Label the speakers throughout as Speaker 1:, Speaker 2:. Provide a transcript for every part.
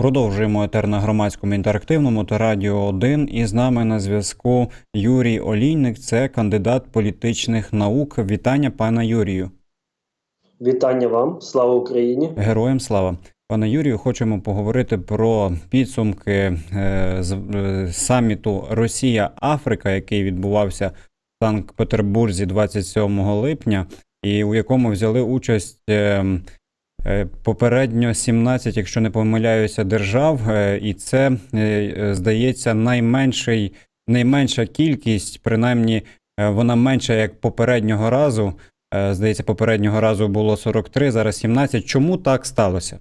Speaker 1: Продовжуємо етер на громадському інтерактивному та радіо 1. І з нами на зв'язку Юрій Олійник, це кандидат політичних наук. Вітання, пана Юрію.
Speaker 2: Вітання вам, слава Україні.
Speaker 1: Героям слава. Пане Юрію, хочемо поговорити про підсумки е, з е, саміту Росія-Африка, який відбувався в Санкт-Петербурзі 27 липня, і у якому взяли участь е, е, попередньо 17, якщо не помиляюся, держав, е, і це е, е, здається найменший, найменша кількість, принаймні е, вона менша як попереднього разу. Е, Здається, попереднього разу було 43, зараз 17. Чому так сталося?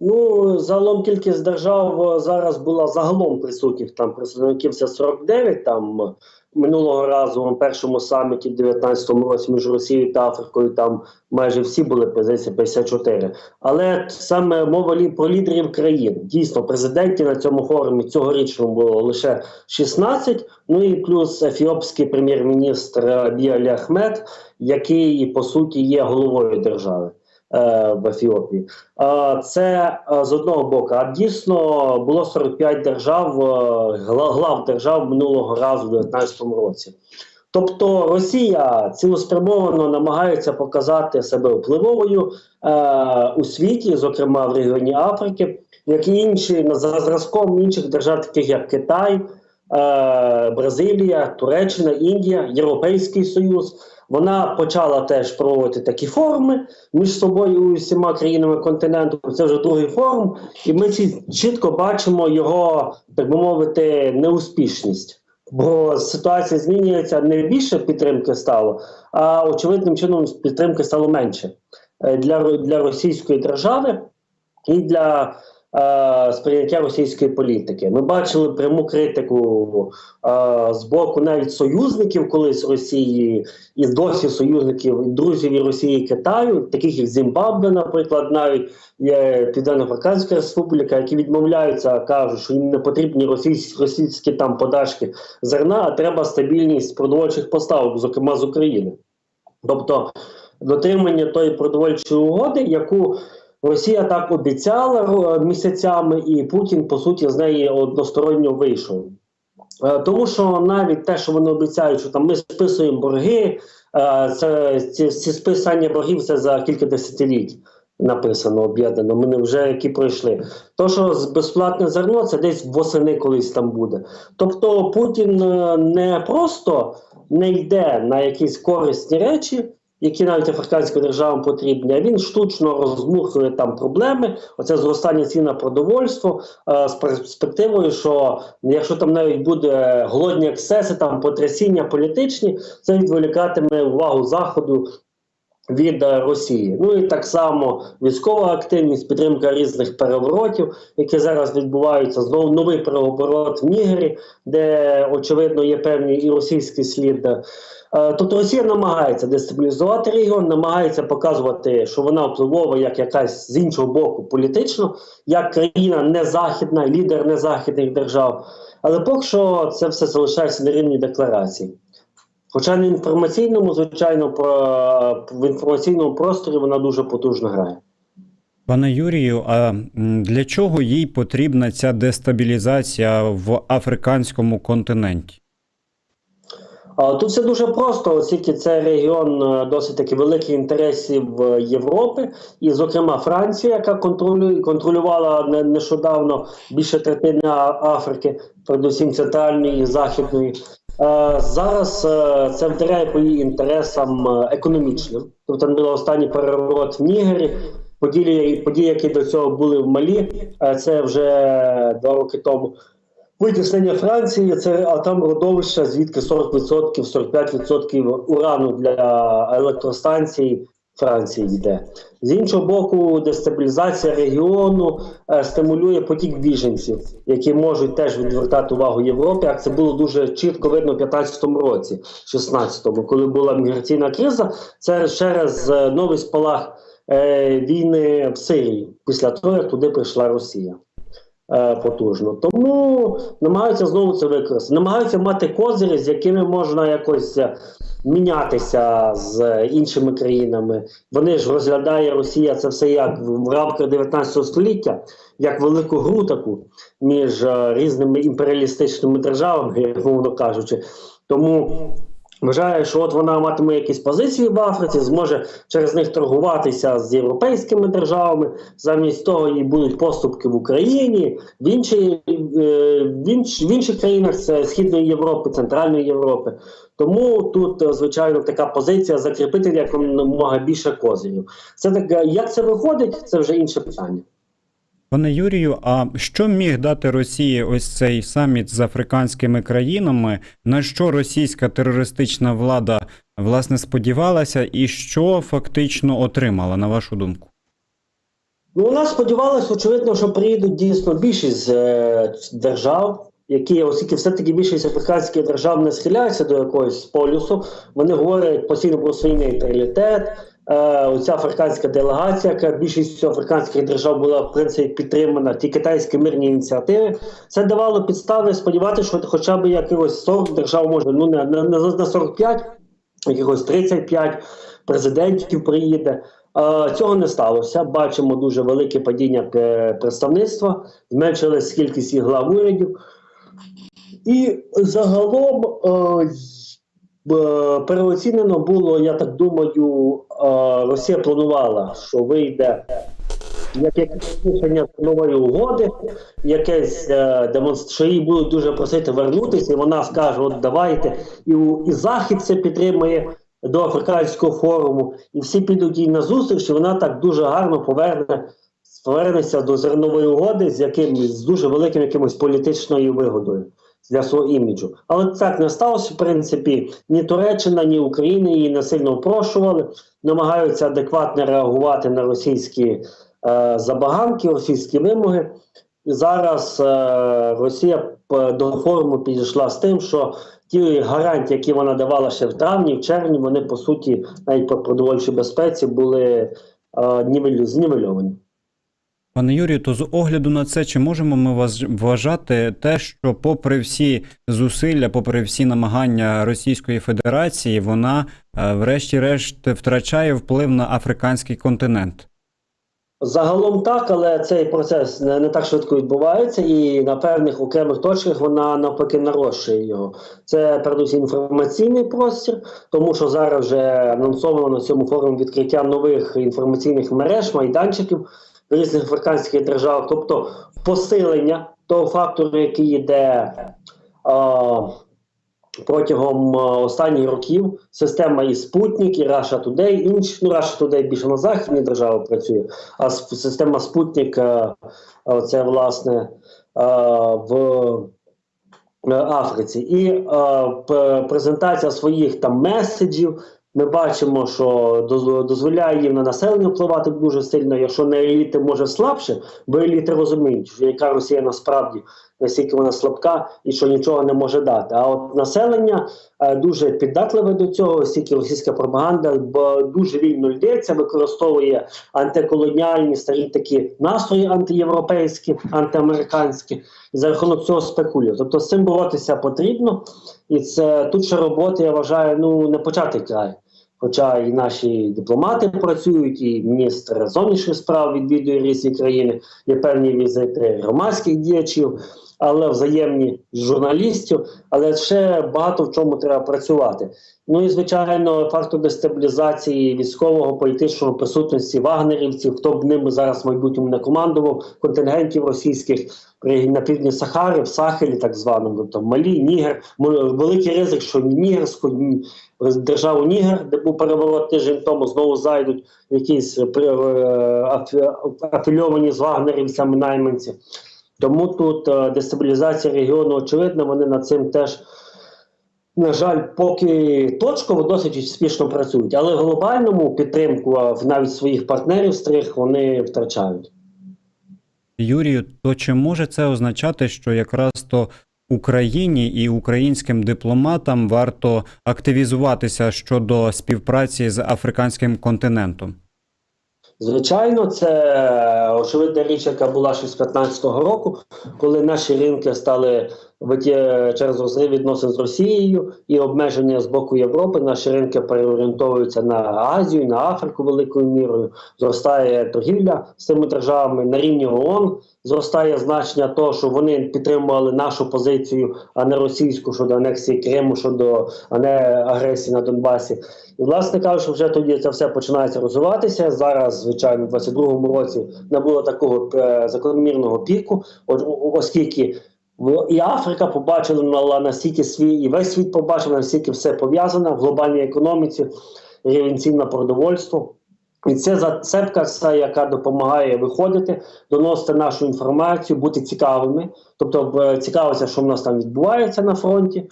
Speaker 2: Ну, загалом кількість держав е, зараз була загалом присутніх там представників це 49. Там е, минулого разу на першому саміті в 19-му році між Росією та Африкою там майже всі були позиції 54. Але саме мова про лідерів країн. Дійсно, президентів на цьому форумі цьогорічному було лише 16. Ну і плюс ефіопський прем'єр-міністр Алі Ахмед, який по суті є головою держави. Е, В Ефіопії, Е, це е, з одного боку. А дійсно було 45 держав, глав держав минулого разу в 2019 році. Тобто Росія цілеспрямовано намагається показати себе впливовою е, у світі, зокрема в регіоні Африки, як і інші за зразком інших держав, таких як Китай, е, Бразилія, Туреччина, Індія, Європейський Союз. Вона почала теж проводити такі форуми між собою усіма країнами континенту. Це вже другий форум, і ми чітко бачимо його, так би мовити, неуспішність. Бо ситуація змінюється не більше підтримки стало, а очевидним чином підтримки стало менше Е, для, для російської держави і для сприйняття російської політики. Ми бачили пряму критику е, з боку навіть союзників колись Росії, і досі союзників, і друзів і Росії і Китаю, таких як Зімбабве, наприклад, навіть Південно-Африканська Республіка, які відмовляються, кажуть, що їм не потрібні російські, російські там подачки зерна, а треба стабільність продовольчих поставок, зокрема з України. Тобто дотримання тої продовольчої угоди, яку Росія так обіцяла місяцями, і Путін, по суті, з неї односторонньо вийшов. Е, Тому що навіть те, що вони обіцяють, що там ми списуємо борги, е, це ці, ці списання боргів це за кілька десятиліть написано, об'єднано. Ми не вже які пройшли. То, що безплатне зерно, це десь восени колись там буде. Тобто Путін е, не просто не йде на якісь корисні речі, які навіть африканським державам потрібні, а він штучно розмухує там проблеми. Оце зростання цін на продовольство е, з перспективою, що якщо там навіть буде голодні ексеси, там потрясіння політичні, це відволікатиме увагу заходу. Від е, Росії, ну і так само військова активність, підтримка різних переворотів, які зараз відбуваються. Знову новий переворот в Нігері, де очевидно є певний і російський слід. Е, Тобто Росія намагається дестабілізувати регіон, намагається показувати, що вона впливова як якась з іншого боку політично, як країна незахідна, лідер незахідних держав. Але поки що це все залишається на рівні декларації. Хоча на інформаційному, звичайно, про, в інформаційному просторі вона дуже потужно грає.
Speaker 1: Пане Юрію, а для чого їй потрібна ця дестабілізація в африканському континенті?
Speaker 2: Тут все дуже просто, оскільки це регіон е, досить таки великих інтересів Європи, і, зокрема, Франція, яка контролювала нещодавно більше третини Африки, передусім центральної і західної. Е, Зараз е, це вдаряє по її інтересам економічним. Тобто там було останній переворот в Нігері. Події, події, які до цього були в Малі, це вже два роки тому. Витіснення Франції це а там родовище, звідки 40%, 45% урану для електростанцій Франції йде. З іншого боку, дестабілізація регіону е, стимулює потік біженців, які можуть теж відвертати увагу Європі. Як це було дуже чітко видно в 15-му році, 16-му, коли була міграційна криза, це через е, новий спалах е, війни в Сирії після того, як туди прийшла Росія. Е, потужно. Тому намагаються знову це використати. Намагаються мати козирі, з якими можна якось е, мінятися з іншими країнами. Вони ж розглядає Росія це все як в рамках 19 століття, як велику гру таку між е, різними імперіалістичними державами, як мовно кажучи. Тому вважаю, що от вона матиме якісь позиції в Африці, зможе через них торгуватися з європейськими державами. Замість того їй будуть поступки в Україні, в інші е, в, інш, в інших країнах це Східної Європи, Центральної Європи. Тому тут, е, звичайно, така позиція закріпити якомога більше козирів. Це так, як це виходить, це вже інше питання.
Speaker 1: Пане Юрію, а що міг дати Росії ось цей саміт з африканськими країнами? На що російська терористична влада власне сподівалася, і що фактично отримала, на вашу думку?
Speaker 2: Ну, вона сподівалася, очевидно, що приїдуть дійсно більшість е, держав, які, оскільки все-таки більшість африканських держав не схиляються до якогось полюсу, вони говорять постійно про свій нейтралітет. Е, оця африканська делегація, яка більшістю африканських держав була в принципі підтримана, ті китайські мирні ініціативи, це давало підстави сподіватися, що хоча б якихось 40 держав може, ну не, не не 45, якихось 35 президентів приїде. Е, Цього не сталося. Бачимо дуже велике падіння представництва, зменшилась кількість їх глав урядів. І загалом е, переоцінено було, я так думаю, е, Росія планувала, що вийде як якесь рішення нової угоди, якесь е, демонстр... будуть дуже просити вернутися, і вона скаже: от давайте, і, і Захід це підтримує до африканського форуму, і всі підуть їй на зустріч, і вона так дуже гарно поверне. Повернеться до зернової угоди з яким з дуже великим якимось політичною вигодою для свого іміджу. Але так не сталося. В принципі, ні Туреччина, ні Україна її не сильно впрошували, намагаються адекватно реагувати на російські е, забаганки, російські вимоги. Зараз е, Росія до форуму підійшла з тим, що ті гарантії, які вона давала ще в травні, в червні, вони по суті навіть по продовольчій безпеці були е, знівельовані.
Speaker 1: Пане Юрію, то з огляду на це, чи можемо ми вважати те, що, попри всі зусилля, попри всі намагання Російської Федерації, вона, е, врешті-решт, втрачає вплив на африканський континент?
Speaker 2: Загалом так, але цей процес не, не так швидко відбувається, і на певних окремих точках вона навпаки нарощує його. Це передусім інформаційний простір, тому що зараз вже анонсовано на цьому форумі відкриття нових інформаційних мереж, майданчиків різних африканських державах, тобто посилення того фактору, який йде. А, Протягом останніх років система і Спутник, і Russia Today, інші, ну Russia Today більше на західні держави працює, а система Спутник е, е, це власне е, в е, Африці. І е, презентація своїх там меседжів. Ми бачимо, що доз- дозволяє їм на населення впливати дуже сильно. Якщо на еліти може слабше, бо еліти розуміють, що яка Росія насправді наскільки вона слабка і що нічого не може дати. А от населення е, дуже піддатливе до цього, оскільки російська пропаганда дуже вільно лється, використовує антиколоніальні старі такі настрої антиєвропейські, антиамериканські, і за рахунок цього спекулює. Тобто з цим боротися потрібно, і це тут ще роботи, я вважаю, ну не початий край. Хоча і наші дипломати працюють, і міністр зовнішніх справ відвідує різні країни, є певні візити громадських діячів, але взаємні з журналістів, але ще багато в чому треба працювати. Ну і звичайно, фактор дестабілізації військового політичного присутності вагнерівців, хто б ними зараз в майбутньому не командував, контингентів російських на півдні Сахари, в Сахелі, так званому, тобто Малі, Нігер. Великий ризик, що Нігерську державу Нігер, де був переворот тиждень тому, знову зайдуть якісь е, е, афільовані з вагнерівцями найманці. Тому тут е, дестабілізація регіону очевидна, вони над цим теж, на жаль, поки точково досить успішно працюють. Але в глобальному підтримку в навіть своїх партнерів старих вони втрачають.
Speaker 1: Юрію, то чи може це означати, що якраз то Україні і українським дипломатам варто активізуватися щодо співпраці з африканським континентом?
Speaker 2: Звичайно, це очевидна річ, яка була ще з 15-го року, коли наші ринки стали через розрив відносин з Росією і обмеження з боку Європи. Наші ринки переорієнтовуються на Азію, на Африку великою мірою. Зростає торгівля з цими державами на рівні ООН. Зростає значення того, що вони підтримували нашу позицію, а не російську щодо анексії Криму, щодо а не агресії на Донбасі. І, власне кажучи, вже тоді це все починається розвиватися. Зараз, звичайно, в 22-му році не було такого е, закономірного піку, оскільки і Африка побачила настільки свій, і весь світ побачив, наскільки все пов'язане в глобальній економіці, рівень цін на продовольство. І це зацепка, яка допомагає виходити, доносити нашу інформацію, бути цікавими, тобто е, цікавитися, що в нас там відбувається на фронті.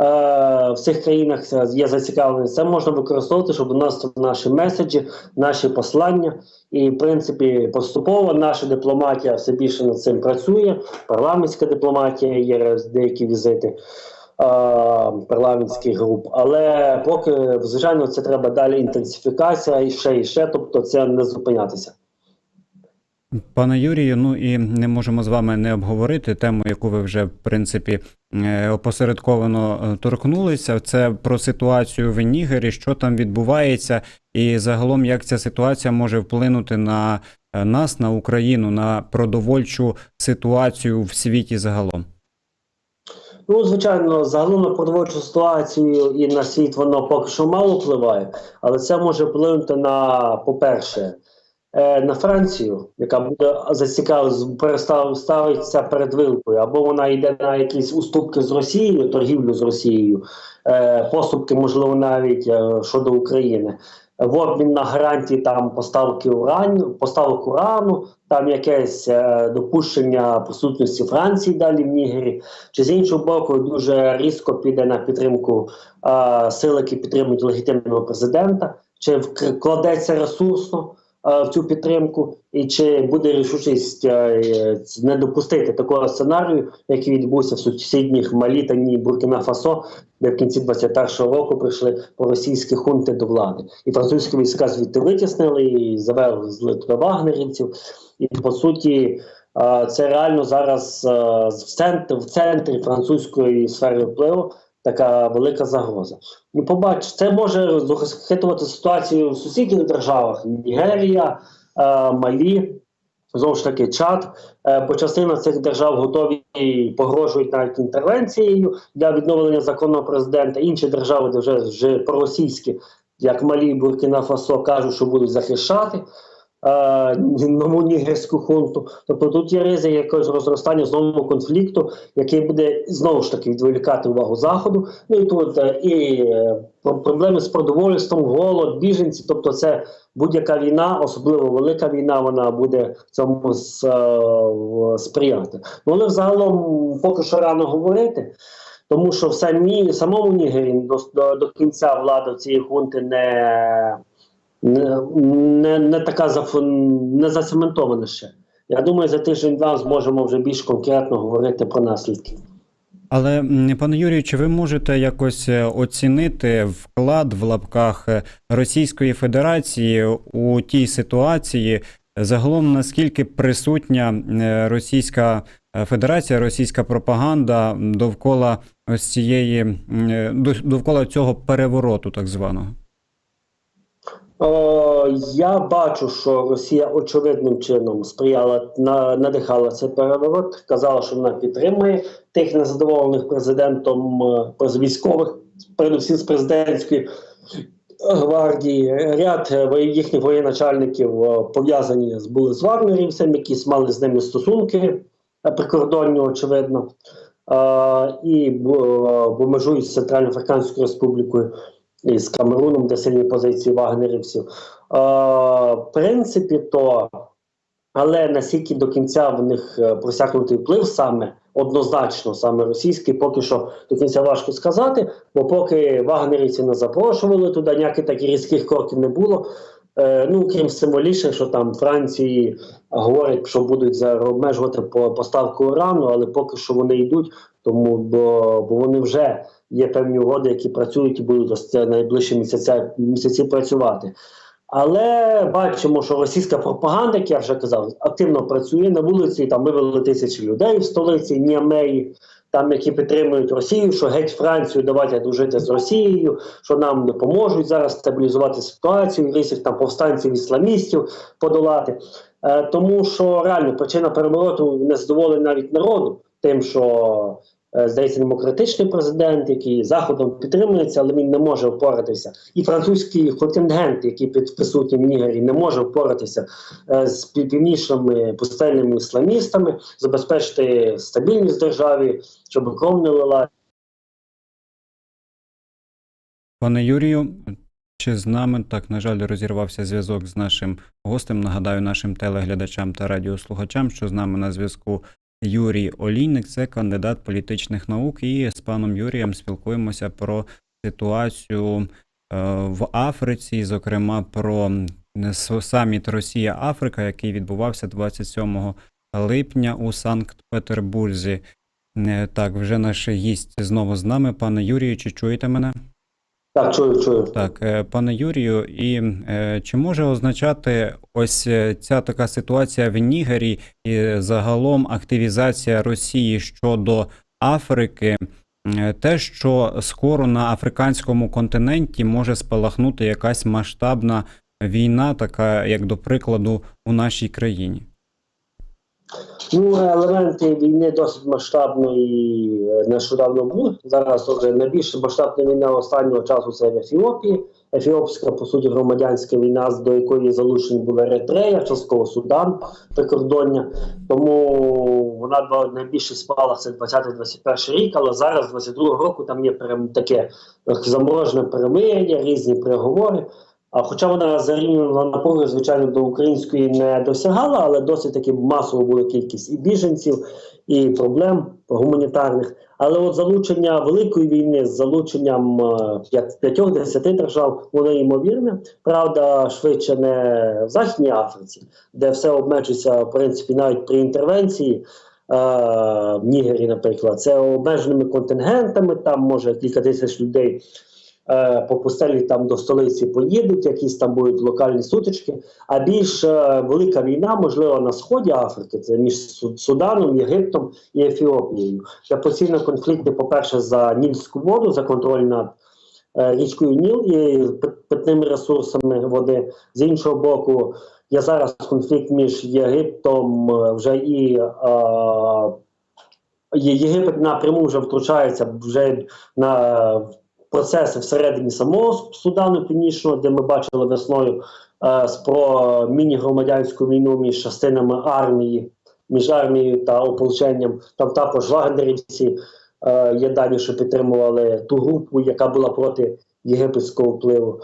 Speaker 2: Е, в цих країнах е, є зацікавленість. Це можна використовувати, щоб доносити наші меседжі, наші послання. І, в принципі, поступово наша дипломатія все більше над цим працює. Парламентська дипломатія є деякі візити е, парламентських груп. Але поки, звичайно, це треба далі інтенсифікація і ще і ще, тобто це не зупинятися.
Speaker 1: Пане Юрію, ну і не можемо з вами не обговорити тему, яку ви вже в принципі е, опосередковано е, торкнулися. Це про ситуацію в Нігері, що там відбувається, і загалом як ця ситуація може вплинути на е, нас, на Україну, на продовольчу ситуацію в світі загалом.
Speaker 2: Ну, звичайно, загалом на продовольчу ситуацію і на світ воно поки що мало впливає, але це може вплинути на, по-перше, на Францію, яка буде зацікавлена, перестав ставитися перед вилкою, або вона йде на якісь уступки з Росією, торгівлю з Росією, е, поступки, можливо, навіть е, щодо України. В обмін на гарантії там поставки урану, поставок урану, там якесь е, допущення присутності Франції далі в Нігері, чи з іншого боку, дуже різко піде на підтримку е, сил, які підтримують легітимного президента, чи вкладеться ресурсно е, в цю підтримку, і чи буде рішучість е, е, не допустити такого сценарію, який відбувся в сусідніх Малі та Буркіна Фасо, де в кінці 21-го року прийшли проросійські хунти до влади, і французькі війська звідти витіснили і завели туди вагнерівців. І по суті, е, це реально зараз е, в центрі, в центрі французької сфери впливу така велика загроза. Ну, побач, це може захитувати ситуацію в сусідніх державах: Нігерія, е, Малі. Знову ж таки, Чад, е, бо частина цих держав готові і погрожують навіть інтервенцією для відновлення законного президента. Інші держави, де вже, вже проросійські, як Малі Буркіна Фасо, кажуть, що будуть захищати нову нігерську хунту. Тобто тут є ризик якогось розростання знову конфлікту, який буде знову ж таки відволікати увагу заходу. Ну і тут е, і е, проблеми з продовольством, голод, біженці. Тобто, це будь-яка війна, особливо велика війна, вона буде цьому е, сприяти. Ну, але взагалом поки що рано говорити. Тому що в самі, самому Нігері до, до, до кінця влада цієї хунти не, не, не, не така заф- не зацементована ще. Я думаю, за тиждень-два зможемо вже більш конкретно говорити про наслідки.
Speaker 1: Але пане Юрію, чи ви можете якось е, оцінити вклад в лапках е, Російської Федерації у тій ситуації, загалом наскільки присутня е, Російська е, Федерація, російська пропаганда довкола ось цієї е, довкола цього перевороту, так званого?
Speaker 2: Е, я бачу, що Росія очевидним чином сприяла на надихала цей переворот. Казала, що вона підтримує тих незадоволених президентом е, військових, передусім з президентської гвардії. Ряд е, їхніх воєначальників пов'язані були з вагнерівцями, які мали з ними стосунки прикордонні, очевидно. І бо межують з Центральноафриканською Республікою і з Камеруном, де сильні позиції вагнерівців. Е, в принципі, то, але наскільки до кінця в них е, просякнутий вплив саме однозначно, саме російський, поки що до кінця важко сказати, бо поки вагнерівці не запрошували туди, ніяких таких різких кроків не було. Е, ну, крім символічних, що там Франції говорять, що будуть обмежувати по поставку урану, але поки що вони йдуть, тому бо, бо вони вже є певні угоди, які працюють і будуть найближчі місяця, місяці працювати. Але бачимо, що російська пропаганда, як я вже казав, активно працює на вулиці. Там вивели тисячі людей в столиці Німеї, там які підтримують Росію, що геть Францію давайте дружити з Росією, що нам допоможуть зараз стабілізувати ситуацію, різних там повстанців ісламістів подолати. Е, тому що реально причина перевороту незадоволення навіть народу, тим, що е, здається, демократичний президент, який заходом підтримується, але він не може впоратися. І французький контингент, який присутній в Нігері, не може впоратися е, з пів- північними пустельними ісламістами, забезпечити стабільність державі, щоб кров не лила.
Speaker 1: Пане Юрію, чи з нами так, на жаль, розірвався зв'язок з нашим гостем. Нагадаю нашим телеглядачам та радіослухачам, що з нами на зв'язку Юрій Олійник, це кандидат політичних наук, і з паном Юрієм спілкуємося про ситуацію е, в Африці, зокрема про саміт Росія-Африка, який відбувався 27 липня у Санкт-Петербурзі. Е, Так, вже наш гість знову з нами. Пане Юрію, чи чуєте мене?
Speaker 2: Так, чую, чую.
Speaker 1: Так, е, пане Юрію, і е, чи може означати ось е, ця така ситуація в Нігері і загалом активізація Росії щодо Африки, те, що скоро на африканському континенті може спалахнути якась масштабна війна, така як до прикладу у нашій країні?
Speaker 2: Ну, елементи війни досить масштабної е, нещодавно були. Зараз вже найбільш масштабна війна останнього часу це в Ефіопії. Ефіопська, по суті, громадянська війна, до якої залучені були Еритрея, частково Судан, прикордоння. Тому вона найбільше спала це 20-21 рік, але зараз, 22-го року, там є таке заморожене перемир'я, різні переговори. Хоча вона зарівняно напруги, звичайно, до української не досягала, але досить таки масово була кількість і біженців, і проблем гуманітарних. Але от залучення великої війни з залученням е, п'ятьох-десяти держав, воно ймовірне. Правда, швидше не в Західній Африці, де все обмежується, в принципі, навіть при інтервенції. е, В Нігері, наприклад, це обмеженими контингентами, там може кілька тисяч людей по пустелі там до столиці поїдуть, якісь там будуть локальні сутички. А більш е, велика війна, можливо, на сході Африки, це між Суданом, Єгиптом і Ефіопією. Це постійно конфлікти, по-перше, за Нільську воду, за контроль над е, річкою Ніл і питними ресурсами води. З іншого боку, є зараз конфлікт між Єгиптом е, вже і. Е, Єгипет напряму вже втручається вже на процеси всередині самого Судану Північного, де ми бачили весною е, про міні-громадянську війну між частинами армії, між армією та ополченням. Там також вагнерівці е, є дані, що підтримували ту групу, яка була проти єгипетського впливу.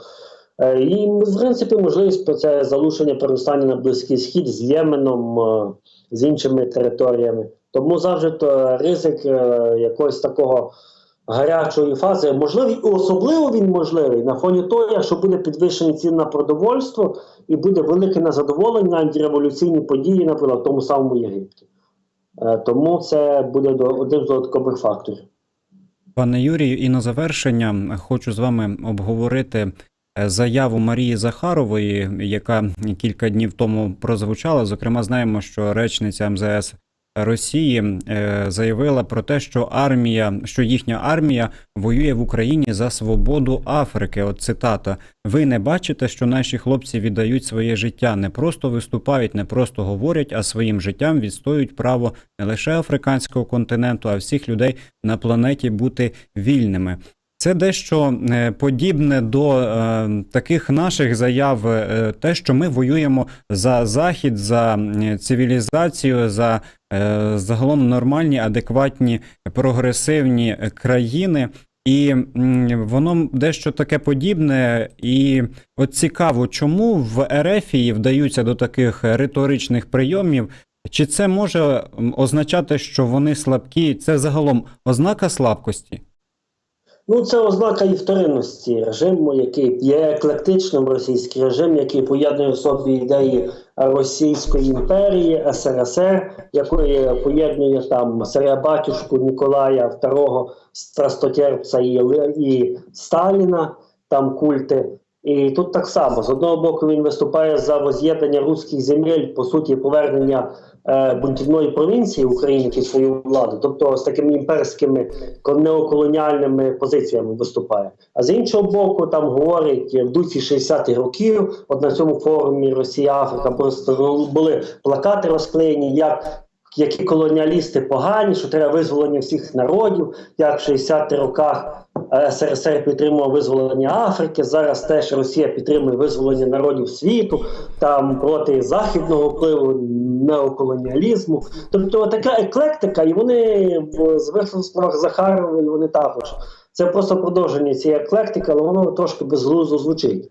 Speaker 2: Е, і, в принципі, можливість про це залучення перестання на Близький Схід з Єменом, е, з іншими територіями. Тому завжди то ризик е, якогось такого гарячої фази можливий, і особливо він можливий на фоні того, якщо буде підвищені ціни на продовольство і буде велике незадоволення антиреволюційні події, наприклад, в тому самому Єгипті. Е, Тому це буде одним з додаткових факторів.
Speaker 1: Пане Юрію, і на завершення хочу з вами обговорити е, заяву Марії Захарової, яка кілька днів тому прозвучала. Зокрема, знаємо, що речниця МЗС Росії е, заявила про те, що армія, що їхня армія воює в Україні за свободу Африки. От цитата: ви не бачите, що наші хлопці віддають своє життя, не просто виступають, не просто говорять, а своїм життям відстоюють право не лише африканського континенту, а всіх людей на планеті бути вільними. Це дещо е, подібне до е, таких наших заяв, е, те, що ми воюємо за захід, за цивілізацію, за е, загалом нормальні, адекватні, прогресивні країни. І воно дещо таке подібне, і от цікаво, чому в Ерефії вдаються до таких риторичних прийомів. Чи це може означати, що вони слабкі? Це загалом ознака слабкості?
Speaker 2: Ну, це ознака і вторинності режиму, який є еклектичним російський режим, який поєднує в собі ідеї Російської імперії, СРСР, якої поєднує там царя батюшку Ніколая II, Страстотерпця і, і Сталіна, там культи. І тут так само з одного боку він виступає за воз'єднання руських земель, по суті, повернення бунтівної провінції українські свою владу, тобто з такими імперськими ко- неоколоніальними позиціями виступає. А з іншого боку, там говорить в дусі 60-х років. От на цьому форумі Росія Африка просто були плакати розклеєні, як які колоніалісти погані, що треба визволення всіх народів, як в 60-х роках е, СРСР підтримував визволення Африки. Зараз теж Росія підтримує визволення народів світу там проти західного впливу неоколоніалізму. Тобто така еклектика, і вони в зверху справах Захарової вони також. Це просто продовження цієї еклектики, але воно трошки безглуздо звучить.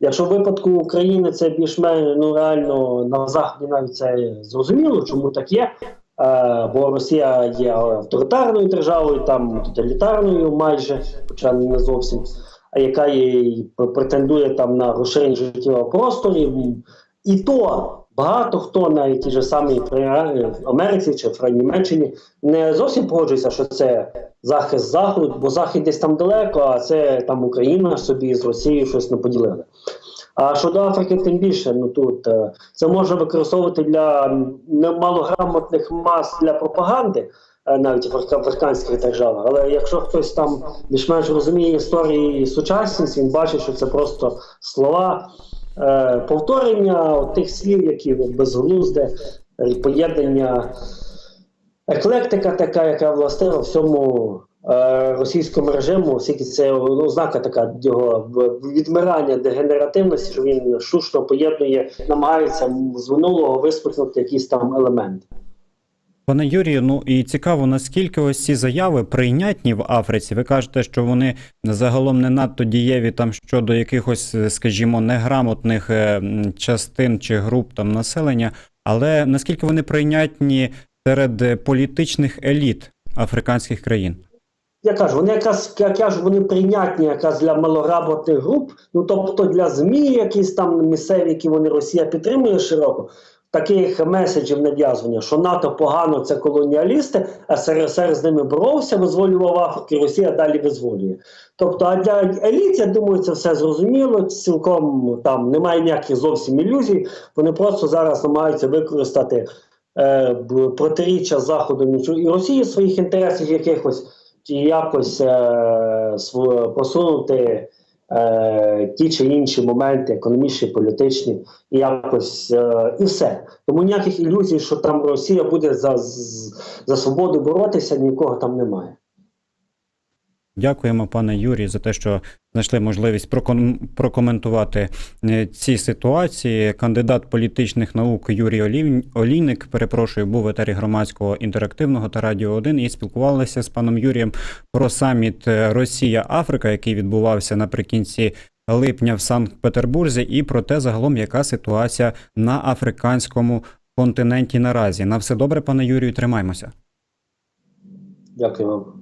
Speaker 2: Якщо в випадку України це більш-менш ну реально на заході навіть це зрозуміло, чому так є. Е, бо Росія є авторитарною державою, там тоталітарною майже, хоча не зовсім, а яка є, претендує там на розширення життєвого простору. І то багато хто навіть ті ж самі при Америці чи в Німеччині не зовсім погоджується, що це захист заходу, бо захід десь там далеко, а це там Україна собі з Росією щось не поділили. А щодо Африки, тим більше, ну тут е, це можна використовувати для м, немалограмотних мас для пропаганди, е, навіть в африка- африканських державах. Але якщо хтось там більш-менш розуміє історії сучасність, він бачить, що це просто слова, е, повторення тих слів, які безглузде, поєднання, еклектика така, яка властива всьому е, російському режиму, оскільки це ну, ознака така його відмирання дегенеративності, що він штучно поєднує, намагається з минулого виспихнути якісь там елементи.
Speaker 1: Пане Юрію, ну і цікаво, наскільки ось ці заяви прийнятні в Африці. Ви кажете, що вони загалом не надто дієві там щодо якихось, е, скажімо, неграмотних е, частин чи груп там населення, але наскільки вони прийнятні серед е, політичних еліт африканських країн?
Speaker 2: Я кажу, вони якраз як я кажу, вони прийнятні якраз для малограмотних груп, ну тобто для ЗМІ, якісь там місцеві, які вони Росія підтримує широко. Таких меседжів нав'язування, що НАТО погано це колоніалісти, а СРСР з ними боровся, визволював Африку, Росія далі визволює. Тобто, а для еліт, я думаю, це все зрозуміло. Цілком там немає ніяких зовсім ілюзій. Вони просто зараз намагаються використати е, протиріччя Заходу і Росії своїх інтересів якихось чи якось е, посунути е, ті чи інші моменти, економічні, політичні, і якось е, і все. Тому ніяких ілюзій, що там Росія буде за, за свободу боротися, нікого там немає.
Speaker 1: Дякуємо, пане Юрію, за те, що знайшли можливість проком- прокоментувати е, ці ситуації. Кандидат політичних наук Юрій Олійник, перепрошую, був в етері громадського інтерактивного та радіо 1 і спілкувалися з паном Юрієм про саміт е, Росія-Африка, який відбувався наприкінці липня в Санкт-Петербурзі, і про те, загалом, яка ситуація на африканському континенті наразі. На все добре, пане Юрію, тримаймося.
Speaker 2: Дякую вам.